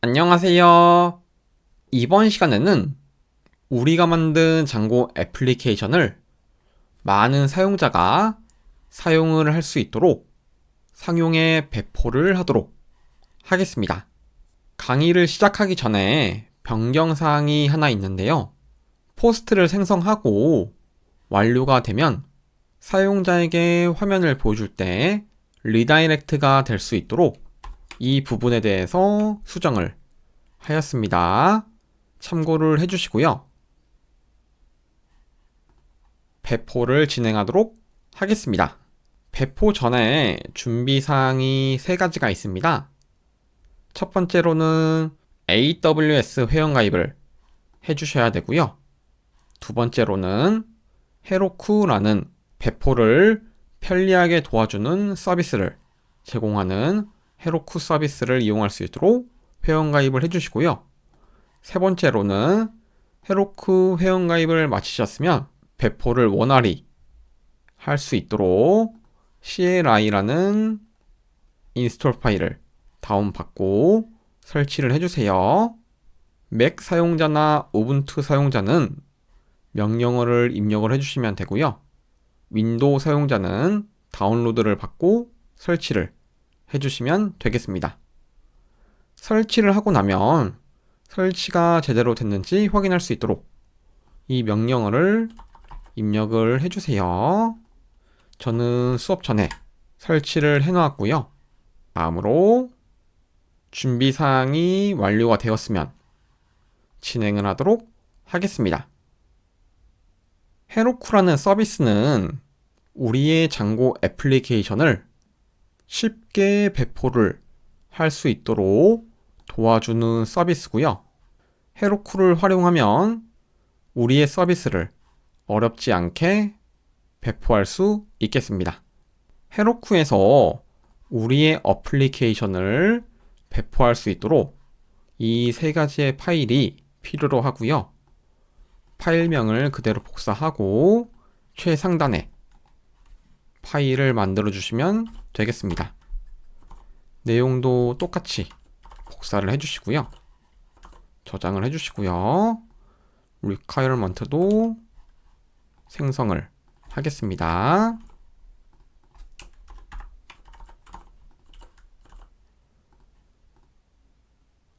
안녕하세요. 이번 시간에는 우리가 만든 장고 애플리케이션을 많은 사용자가 사용을 할 수 있도록 상용에 배포를 하도록 하겠습니다. 강의를 시작하기 전에 변경사항이 하나 있는데요. 포스트를 생성하고 완료가 되면 사용자에게 화면을 보여줄 때 리다이렉트가 될 수 있도록 이 부분에 대해서 수정을 하였습니다. 참고를 해주시고요. 배포를 진행하도록 하겠습니다. 배포 전에 준비사항이 세 가지가 있습니다. 첫 번째로는 AWS 회원가입을 해주셔야 되고요. 두 번째로는 헤로쿠라는 배포를 편리하게 도와주는 서비스를 제공하는 헤로쿠 서비스를 이용할 수 있도록 회원가입을 해주시고요. 세 번째로는 헤로쿠 회원가입을 마치셨으면 배포를 원활히 할 수 있도록 CLI라는 인스톨 파일을 다운받고 설치를 해주세요. 맥 사용자나 우분투 사용자는 명령어를 입력을 해주시면 되고요. 윈도우 사용자는 다운로드를 받고 설치를 해주시면 되겠습니다. 설치를 하고 나면 설치가 제대로 됐는지 확인할 수 있도록 이 명령어를 입력을 해주세요. 저는 수업 전에 설치를 해놓았고요. 다음으로 준비사항이 완료가 되었으면 진행을 하도록 하겠습니다. 헤로쿠라는 서비스는 우리의 장고 애플리케이션을 쉽게 배포를 할 수 있도록 도와주는 서비스고요. 헤로쿠를 활용하면 우리의 서비스를 어렵지 않게 배포할 수 있겠습니다. 헤로쿠에서 우리의 어플리케이션을 배포할 수 있도록 이 세 가지의 파일이 필요로 하고요. 파일명을 그대로 복사하고 최상단에 파일을 만들어 주시면 되겠습니다. 내용도 똑같이 복사를 해주시고요. 저장을 해주시고요. requirement도 생성을 하겠습니다.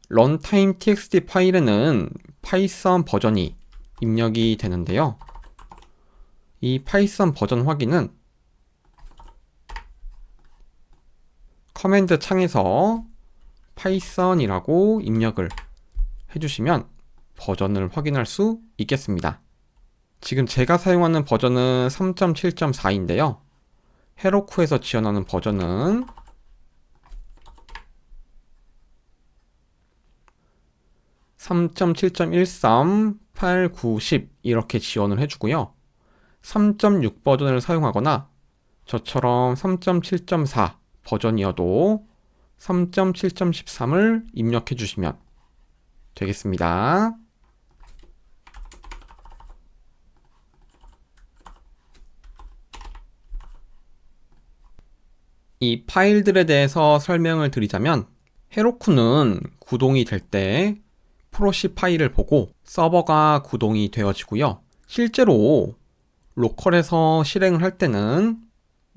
런타임 txt 파일에는 파이썬 버전이 입력이 되는데요. 이 파이썬 버전 확인은 커맨드 창에서 파이썬이라고 입력을 해주시면 버전을 확인할 수 있겠습니다. 지금 제가 사용하는 버전은 3.7.4인데요. 헤로쿠에서 지원하는 버전은 3.7.13, 8, 9, 10 이렇게 지원을 해주고요. 3.6 버전을 사용하거나 저처럼 3.7.4 버전이어도 3.7.13을 입력해 주시면 되겠습니다. 이 파일들에 대해서 설명을 드리자면 헤로쿠는 구동이 될 때 프로시 파일을 보고 서버가 구동이 되어지고요. 실제로 로컬에서 실행을 할 때는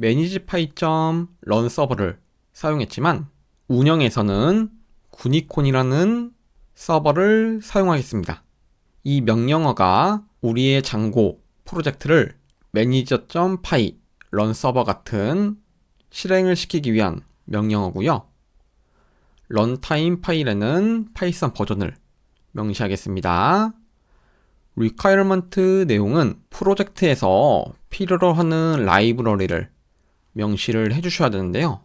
매니지 파이.런 서버를 사용했지만 운영에서는 구니콘이라는 서버를 사용하겠습니다. 이 명령어가 우리의 장고 프로젝트를 매니저.py 런 서버 같은 실행을 시키기 위한 명령어고요. 런타임 파일에는 파이썬 버전을 명시하겠습니다. requirement 내용은 프로젝트에서 필요로 하는 라이브러리를 명시를 해주셔야 되는데요.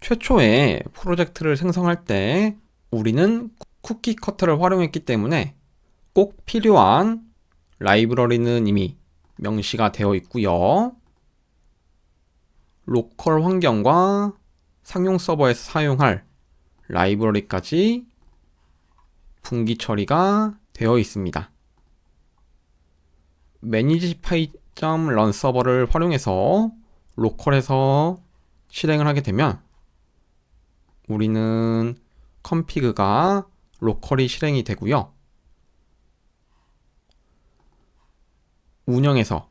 최초에 프로젝트를 생성할 때 우리는 쿠키 커터를 활용했기 때문에 꼭 필요한 라이브러리는 이미 명시가 되어 있고요. 로컬 환경과 상용 서버에서 사용할 라이브러리까지 분기 처리가 되어 있습니다. 매니지 파이.런 서버를 활용해서 로컬에서 실행을 하게 되면 우리는 컴피그가 로컬이 실행이 되고요. 운영에서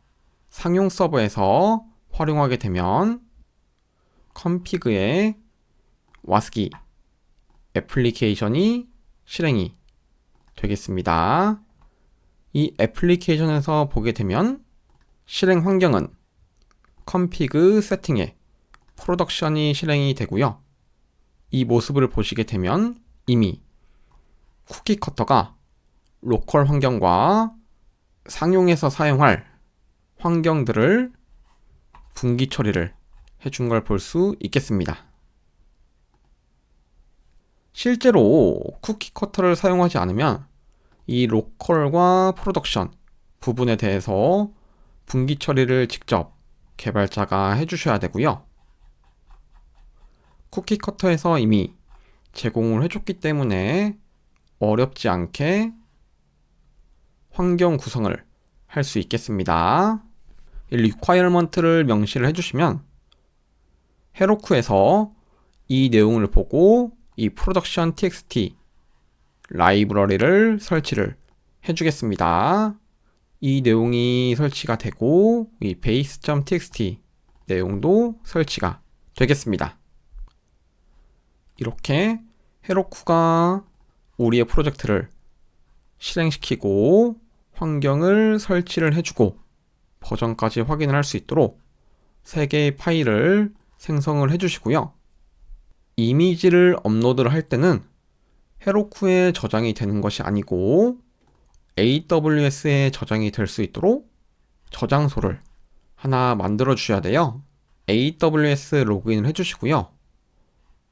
상용 서버에서 활용하게 되면 컴피그의 와스기 애플리케이션이 실행이 되겠습니다. 이 애플리케이션에서 보게 되면 실행 환경은 컴피그 세팅에 프로덕션이 실행이 되고요. 이 모습을 보시게 되면 이미 쿠키 커터가 로컬 환경과 상용에서 사용할 환경들을 분기 처리를 해준 걸 볼 수 있겠습니다. 실제로 쿠키 커터를 사용하지 않으면 이 로컬과 프로덕션 부분에 대해서 분기 처리를 직접 개발자가 해주셔야 되고요. 쿠키 커터에서 이미 제공을 해줬기 때문에 어렵지 않게 환경 구성을 할 수 있겠습니다. 이 requirement를 명시를 해주시면 헤로쿠에서 이 내용을 보고 이 production txt 라이브러리를 설치를 해주겠습니다. 이 내용이 설치가 되고 이 base.txt 내용도 설치가 되겠습니다. 이렇게 헤로쿠가 우리의 프로젝트를 실행시키고 환경을 설치를 해주고 버전까지 확인을 할 수 있도록 3개의 파일을 생성을 해주시고요. 이미지를 업로드를 할 때는 헤로쿠에 저장이 되는 것이 아니고 AWS에 저장이 될 수 있도록 저장소를 하나 만들어 주셔야 돼요. AWS 로그인을 해주시고요.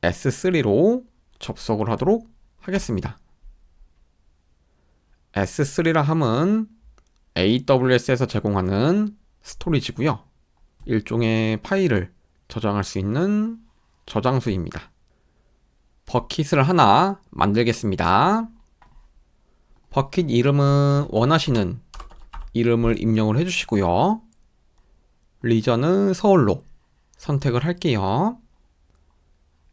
S3로 접속을 하도록 하겠습니다. S3라 함은 AWS에서 제공하는 스토리지고요. 일종의 파일을 저장할 수 있는 저장소입니다. 버킷을 하나 만들겠습니다. 버킷 이름은 원하시는 이름을 입력을 해주시고요. 리전은 서울로 선택을 할게요.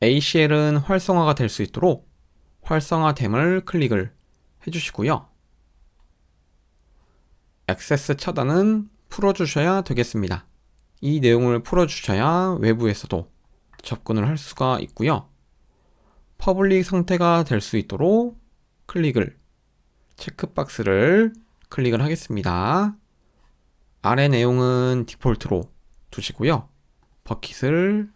ACL은 활성화가 될 수 있도록 활성화됨을 클릭을 해주시고요. 액세스 차단은 풀어주셔야 되겠습니다. 이 내용을 풀어주셔야 외부에서도 접근을 할 수가 있고요. 퍼블릭 상태가 될 수 있도록 클릭을 체크박스를 클릭을 하겠습니다. 아래 내용은 디폴트로 두시고요. 버킷을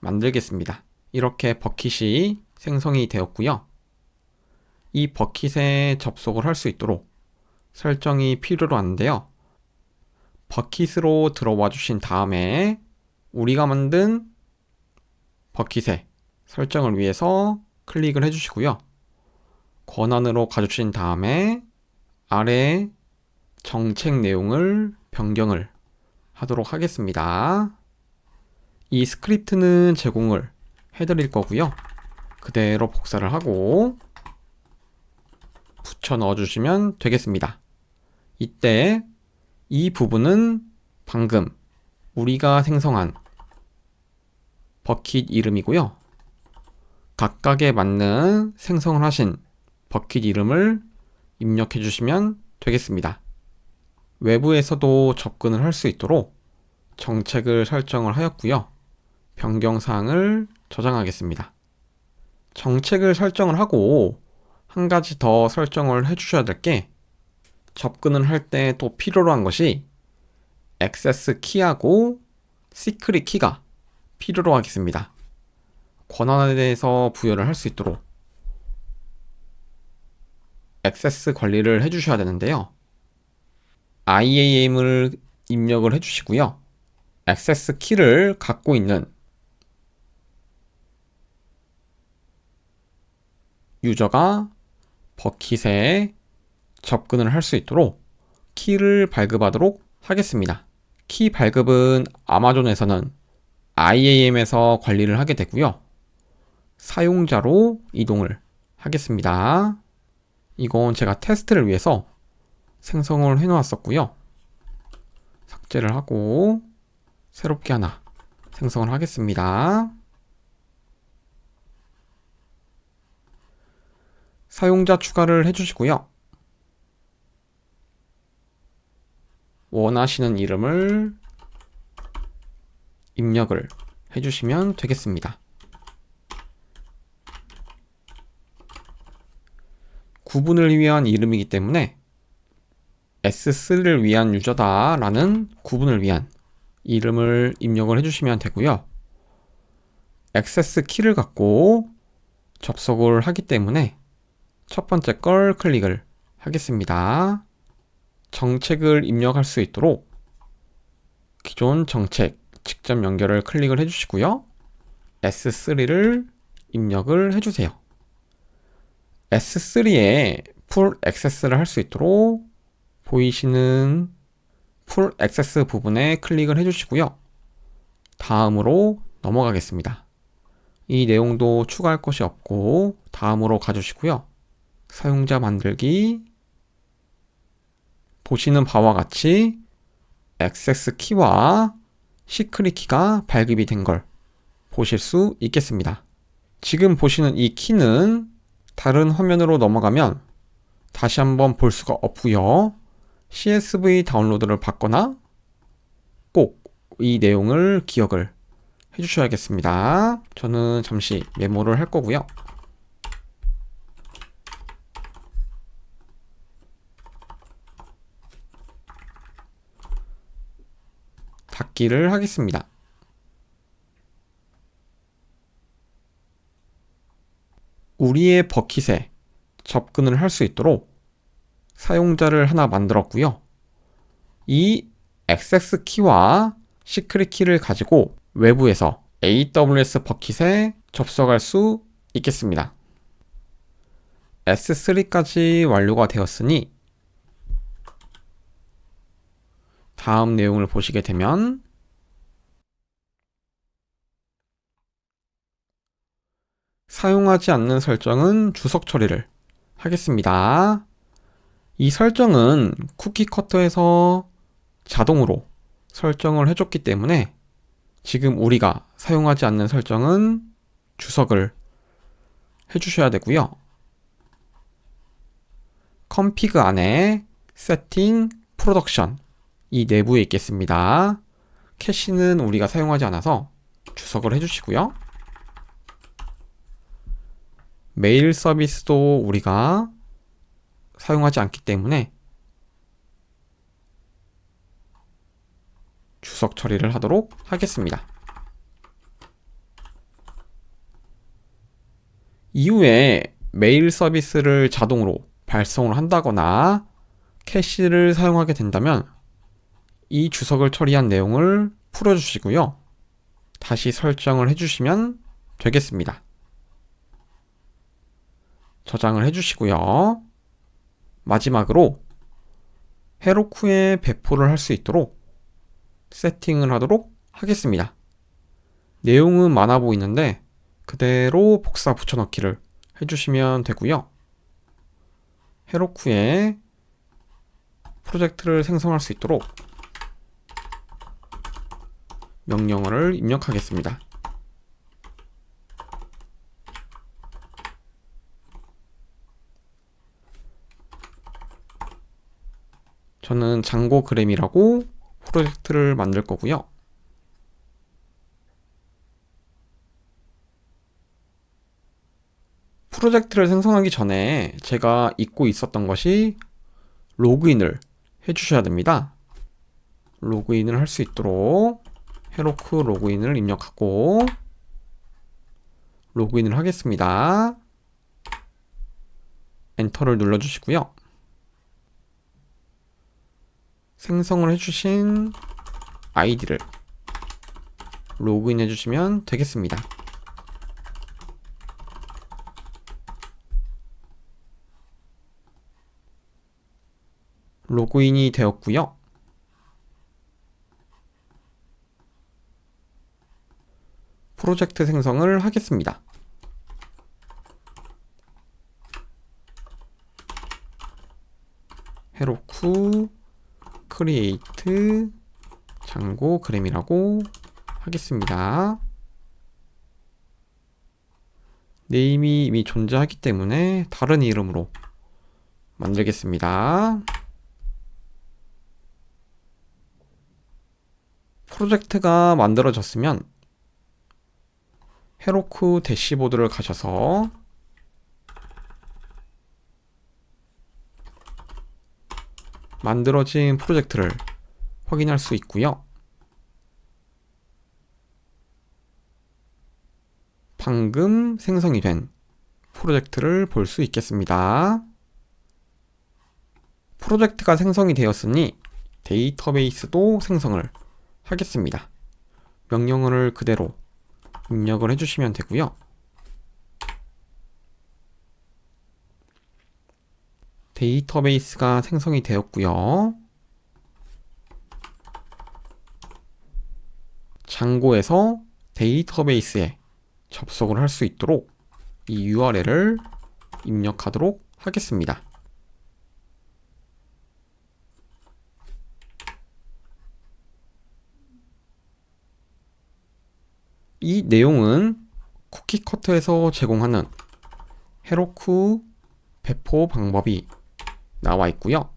만들겠습니다. 이렇게 버킷이 생성이 되었고요. 이 버킷에 접속을 할 수 있도록 설정이 필요로 하는데요. 버킷으로 들어와 주신 다음에 우리가 만든 버킷의 설정을 위해서 클릭을 해주시고요. 권한으로 가주신 다음에 아래 정책 내용을 변경을 하도록 하겠습니다. 이 스크립트는 제공을 해드릴 거고요. 그대로 복사를 하고 붙여 넣어주시면 되겠습니다. 이때 이 부분은 방금 우리가 생성한 버킷 이름이고요. 각각에 맞는 생성을 하신 버킷 이름을 입력해 주시면 되겠습니다. 외부에서도 접근을 할 수 있도록 정책을 설정을 하였고요. 변경사항을 저장하겠습니다. 정책을 설정을 하고 한 가지 더 설정을 해 주셔야 될 게 접근을 할 때 또 필요로 한 것이 액세스 키하고 시크릿 키가 필요로 하겠습니다. 권한에 대해서 부여를 할 수 있도록 액세스 관리를 해 주셔야 되는데요. IAM을 입력을 해 주시고요. 액세스 키를 갖고 있는 유저가 버킷에 접근을 할 수 있도록 키를 발급하도록 하겠습니다. 키 발급은 아마존에서는 IAM에서 관리를 하게 되고요. 사용자로 이동을 하겠습니다. 이건 제가 테스트를 위해서 생성을 해 놓았었고요. 삭제를 하고 새롭게 하나 생성을 하겠습니다. 사용자 추가를 해주시고요. 원하시는 이름을 입력을 해주시면 되겠습니다. 구분을 위한 이름이기 때문에 S3를 위한 유저다 라는 구분을 위한 이름을 입력을 해주시면 되고요. 액세스 키를 갖고 접속을 하기 때문에 첫 번째 걸 클릭을 하겠습니다. 정책을 입력할 수 있도록 기존 정책 직접 연결을 클릭을 해주시고요. S3를 입력을 해주세요. S3에 풀 액세스를 할 수 있도록 보이시는 풀 액세스 부분에 클릭을 해주시고요. 다음으로 넘어가겠습니다. 이 내용도 추가할 것이 없고 다음으로 가주시고요. 사용자 만들기 보시는 바와 같이 액세스 키와 시크릿 키가 발급이 된 걸 보실 수 있겠습니다. 지금 보시는 이 키는 다른 화면으로 넘어가면 다시 한번 볼 수가 없고요. CSV 다운로드를 받거나 꼭 이 내용을 기억을 해주셔야겠습니다. 저는 잠시 메모를 할 거고요. 닫기를 하겠습니다. 우리의 버킷에 접근을 할 수 있도록 사용자를 하나 만들었고요. 이 액세스 키와 시크릿 키를 가지고 외부에서 AWS 버킷에 접속할 수 있겠습니다. S3까지 완료가 되었으니 다음 내용을 보시게 되면 사용하지 않는 설정은 주석 처리를 하겠습니다. 이 설정은 쿠키 커터에서 자동으로 설정을 해줬기 때문에 지금 우리가 사용하지 않는 설정은 주석을 해주셔야 되고요. 컴피그 안에 세팅, 프로덕션 이 내부에 있겠습니다. 캐시는 우리가 사용하지 않아서 주석을 해주시고요. 메일 서비스도 우리가 사용하지 않기 때문에 주석 처리를 하도록 하겠습니다. 이후에 메일 서비스를 자동으로 발송을 한다거나 캐시를 사용하게 된다면 이 주석을 처리한 내용을 풀어주시고요. 다시 설정을 해주시면 되겠습니다. 저장을 해주시고요. 마지막으로 헤로쿠에 배포를 할 수 있도록 세팅을 하도록 하겠습니다. 내용은 많아 보이는데 그대로 복사 붙여넣기를 해주시면 되고요. 헤로쿠에 프로젝트를 생성할 수 있도록 명령어를 입력하겠습니다. 저는 장고 그램이라고 프로젝트를 만들 거고요. 프로젝트를 생성하기 전에 제가 잊고 있었던 것이 로그인을 해주셔야 됩니다. 로그인을 할 수 있도록 헤로크 로그인을 입력하고 로그인을 하겠습니다. 엔터를 눌러주시고요. 생성을 해주신 아이디를 로그인 해주시면 되겠습니다. 로그인이 되었고요. 프로젝트 생성을 하겠습니다. 헤로쿠 크리에이트 장고 그램이라고 하겠습니다. 네임이 이미 존재하기 때문에 다른 이름으로 만들겠습니다. 프로젝트가 만들어졌으면 헤로쿠 대시보드를 가셔서 만들어진 프로젝트를 확인할 수 있고요. 방금 생성이 된 프로젝트를 볼 수 있겠습니다. 프로젝트가 생성이 되었으니 데이터베이스도 생성을 하겠습니다. 명령어를 그대로 입력을 해주시면 되고요. 데이터베이스가 생성이 되었고요. 창고에서 데이터베이스에 접속을 할 수 있도록 이 URL을 입력하도록 하겠습니다. 이 내용은 쿠키 커터에서 제공하는 헤로쿠 배포 방법이 나와 있고요.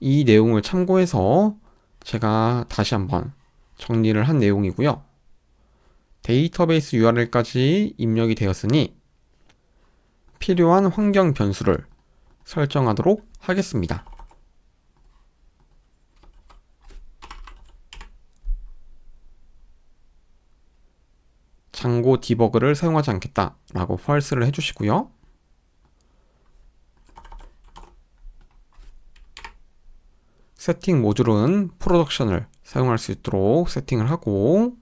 이 내용을 참고해서 제가 다시 한번 정리를 한 내용이고요. 데이터베이스 URL까지 입력이 되었으니 필요한 환경 변수를 설정하도록 하겠습니다. 장고 디버그를 사용하지 않겠다 라고 false를 해주시고요. 세팅 모듈은 프로덕션을 사용할 수 있도록 세팅을 하고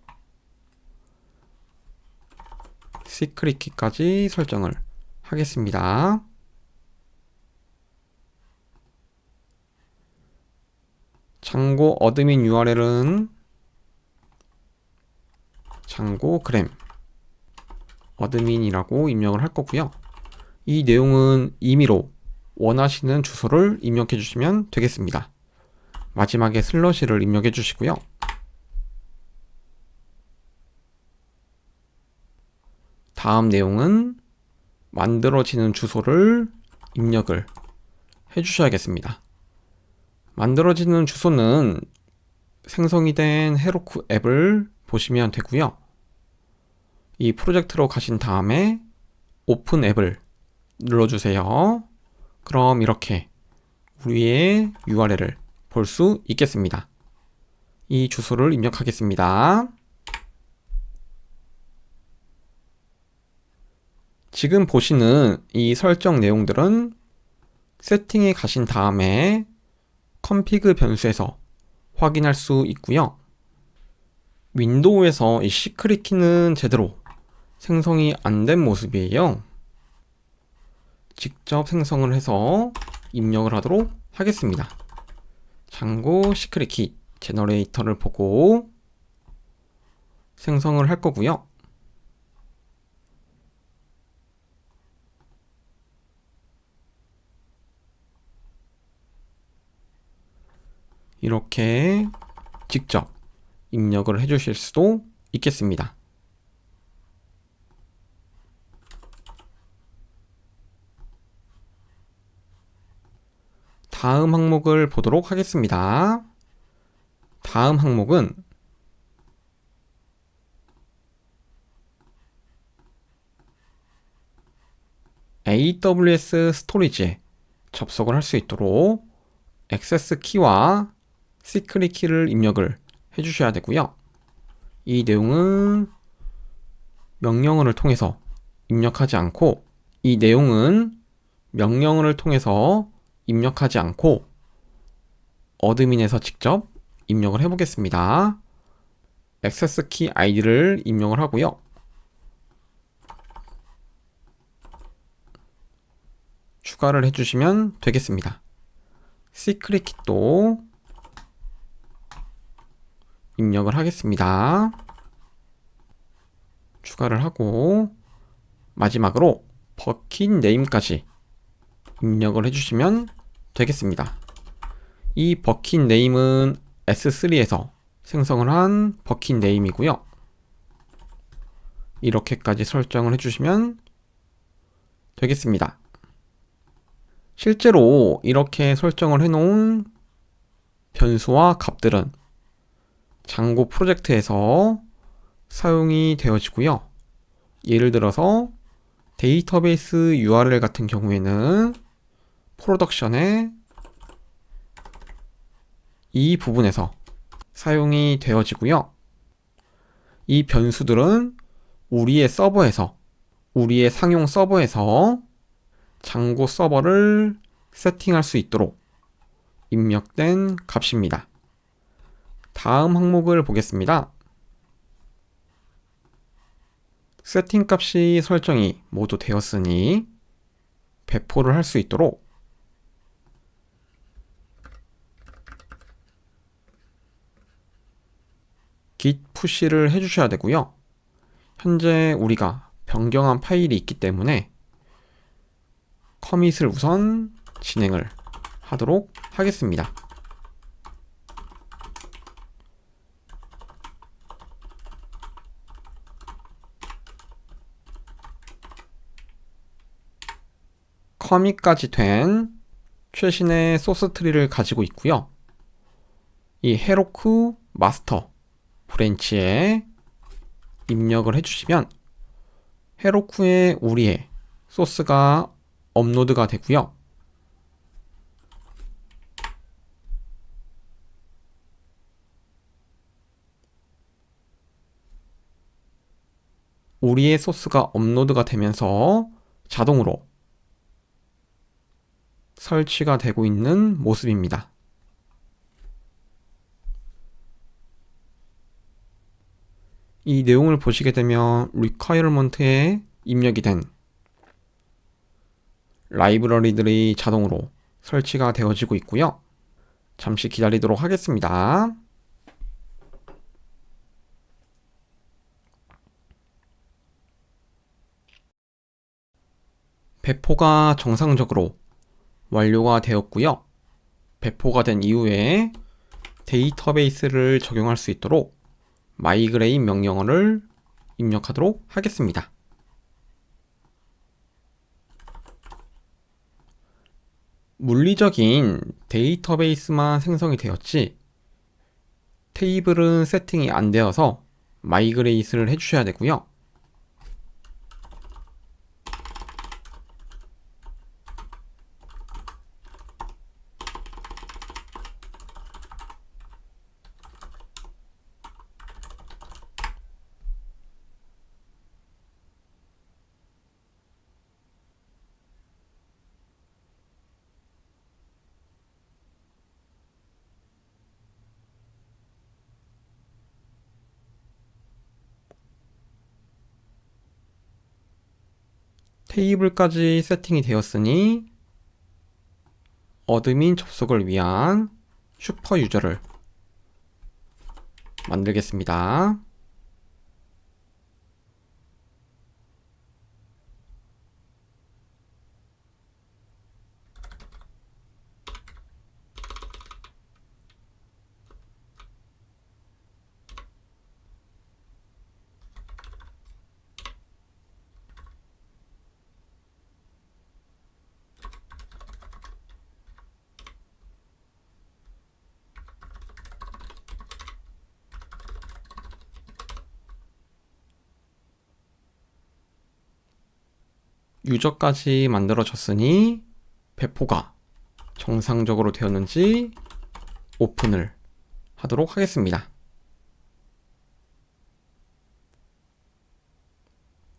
시크릿 키까지 설정을 하겠습니다. 창고 어드민 URL은 창고 그램 어드민이라고 입력을 할 거고요. 이 내용은 임의로 원하시는 주소를 입력해 주시면 되겠습니다. 마지막에 슬러시를 입력해 주시고요. 다음 내용은 만들어지는 주소를 입력을 해 주셔야겠습니다. 만들어지는 주소는 생성이 된 헤로쿠 앱을 보시면 되고요. 이 프로젝트로 가신 다음에 오픈 앱을 눌러주세요. 그럼 이렇게 우리의 URL을 볼 수 있겠습니다. 이 주소를 입력하겠습니다. 지금 보시는 이 설정 내용들은 세팅에 가신 다음에 컴피그 변수에서 확인할 수 있고요. 윈도우에서 이 시크릿 키는 제대로 생성이 안 된 모습이에요. 직접 생성을 해서 입력을 하도록 하겠습니다. 참고 시크릿 키 제너레이터를 보고 생성을 할 거고요. 이렇게 직접 입력을 해 주실 수도 있겠습니다. 다음 항목을 보도록 하겠습니다. 다음 항목은 AWS 스토리지에 접속을 할 수 있도록 액세스 키와 시크릿 키를 입력을 해 주셔야 되고요. 이 내용은 명령어를 통해서 입력하지 않고 이 내용은 명령어를 통해서 입력하지 않고 어드민에서 직접 입력을 해보겠습니다. 액세스 키 아이디를 입력을 하고요. 추가를 해주시면 되겠습니다. 시크릿 키도 입력을 하겠습니다. 추가를 하고 마지막으로 버킷 네임까지 입력을 해주시면 되겠습니다. 이 버킷 네임은 S3에서 생성을 한 버킷 네임이고요. 이렇게까지 설정을 해주시면 되겠습니다. 실제로 이렇게 설정을 해놓은 변수와 값들은 장고 프로젝트에서 사용이 되어지고요. 예를 들어서 데이터베이스 URL 같은 경우에는 프로덕션에 이 부분에서 사용이 되어지고요. 이 변수들은 우리의 서버에서 우리의 상용 서버에서 장고 서버를 세팅할 수 있도록 입력된 값입니다. 다음 항목을 보겠습니다. 세팅 값이 설정이 모두 되었으니 배포를 할 수 있도록 git push를 해주셔야 되고요. 현재 우리가 변경한 파일이 있기 때문에 커밋을 우선 진행을 하도록 하겠습니다. 커밋까지 된 최신의 소스 트리를 가지고 있고요. 이 헤로크 마스터 브랜치에 입력을 해주시면 헤로쿠에 우리의 소스가 업로드가 되고요. 우리의 소스가 업로드가 되면서 자동으로 설치가 되고 있는 모습입니다. 이 내용을 보시게 되면 requirement에 입력이 된 라이브러리들이 자동으로 설치가 되어지고 있고요. 잠시 기다리도록 하겠습니다. 배포가 정상적으로 완료가 되었고요. 배포가 된 이후에 데이터베이스를 적용할 수 있도록 마이그레인 명령어를 입력하도록 하겠습니다. 물리적인 데이터베이스만 생성이 되었지 테이블은 세팅이 안 되어서 마이그레이스를 해주셔야 되고요. 테이블까지 세팅이 되었으니 어드민 접속을 위한 슈퍼 유저를 만들겠습니다. 유저까지 만들어졌으니 배포가 정상적으로 되었는지 오픈을 하도록 하겠습니다.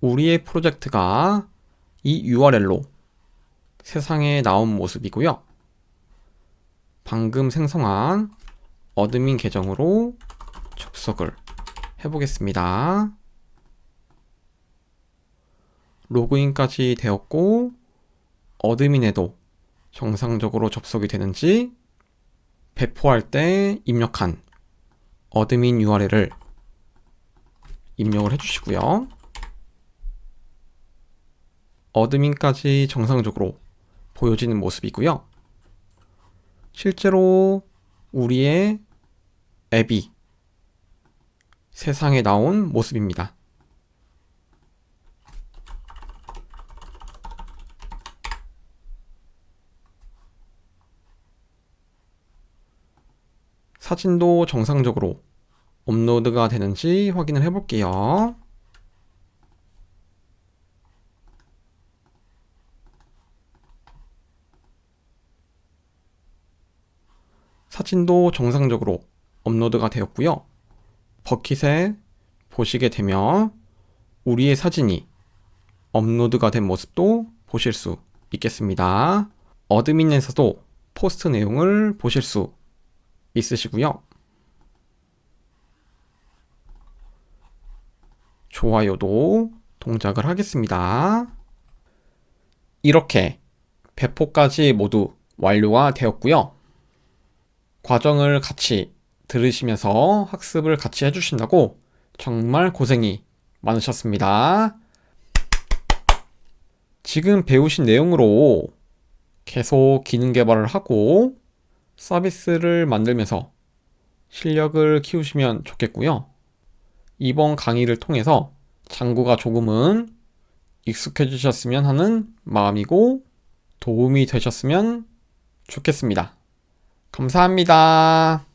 우리의 프로젝트가 이 URL로 세상에 나온 모습이고요. 방금 생성한 어드민 계정으로 접속을 해보겠습니다. 로그인까지 되었고 어드민에도 정상적으로 접속이 되는지 배포할 때 입력한 어드민 URL을 입력을 해주시고요. 어드민까지 정상적으로 보여지는 모습이고요. 실제로 우리의 앱이 세상에 나온 모습입니다. 사진도 정상적으로 업로드가 되는지 확인을 해 볼게요. 사진도 정상적으로 업로드가 되었고요. 버킷에 보시게 되면 우리의 사진이 업로드가 된 모습도 보실 수 있겠습니다. 어드민에서도 포스트 내용을 보실 수 있으시고요. 좋아요도 동작을 하겠습니다. 이렇게 배포까지 모두 완료가 되었고요. 과정을 같이 들으시면서 학습을 같이 해주신다고 정말 고생이 많으셨습니다. 지금 배우신 내용으로 계속 기능 개발을 하고 서비스를 만들면서 실력을 키우시면 좋겠고요. 이번 강의를 통해서 장구가 조금은 익숙해지셨으면 하는 마음이고 도움이 되셨으면 좋겠습니다. 감사합니다.